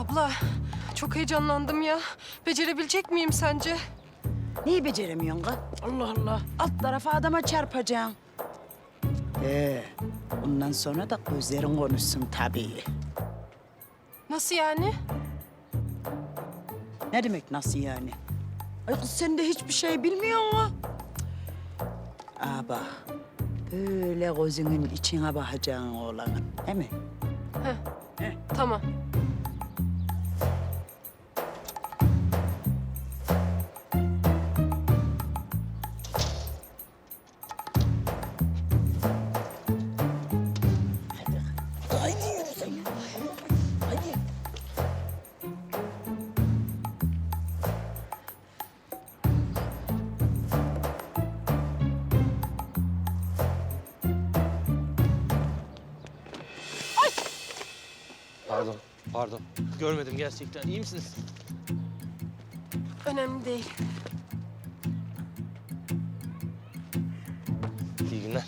Abla çok heyecanlandım ya. Becerebilecek miyim sence? Neyi beceremiyorsun kız? Allah Allah. Alt tarafa adama çarpacaksın. Ee, bundan sonra da gözlerin konuşsun tabii. Nasıl yani? Ne demek nasıl yani? Ay kız sen de hiçbir şey bilmiyor mu? Aa bak, böyle gözünün içine bakacaksın oğlanın, değil mi? Tamam. Pardon, pardon. Görmedim gerçekten. İyi misiniz? Önemli değil. İyi günler.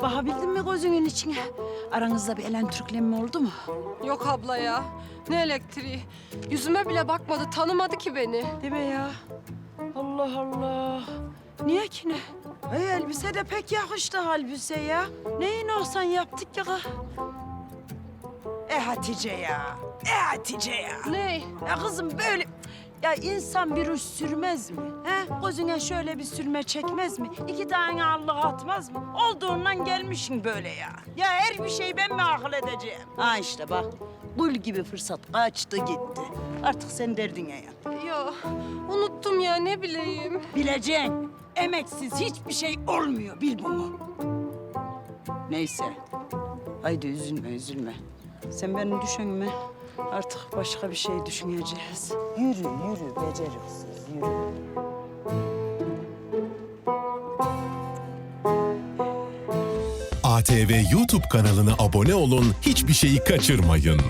Bakabildin mi gözünün içine? Aranızda bir elentürklenme oldu mu? Yok abla ya. Ne elektriği? Yüzüme bile bakmadı, tanımadı ki beni. Deme ya. Allah Allah. Niye ki ne? Ay elbise de pek yakıştı halbise ya. Neyi noksan yaptık ya. E Hatice ya. E Hatice ya. Ne? Ya kızım böyle... Ya insan bir ruj sürmez mi? He? Gözüne şöyle bir sürme çekmez mi? İki tane Allah atmaz mı? Olduğundan gelmişsin böyle ya. Ya her bir şeyi ben mi akıl edeceğim? Ha işte bak. Gül gibi fırsat kaçtı gitti. Artık sen derdine yan. Ya unuttum ya ne bileyim. Bileceksin. Emeksiz hiçbir şey olmuyor bil bunu. Neyse. Haydi üzülme üzülme. Sen beni düşünme. Artık başka bir şey düşüneceğiz. Yürü yürü beceriksiz yürü. ATV YouTube kanalına abone olun, hiçbir şeyi kaçırmayın.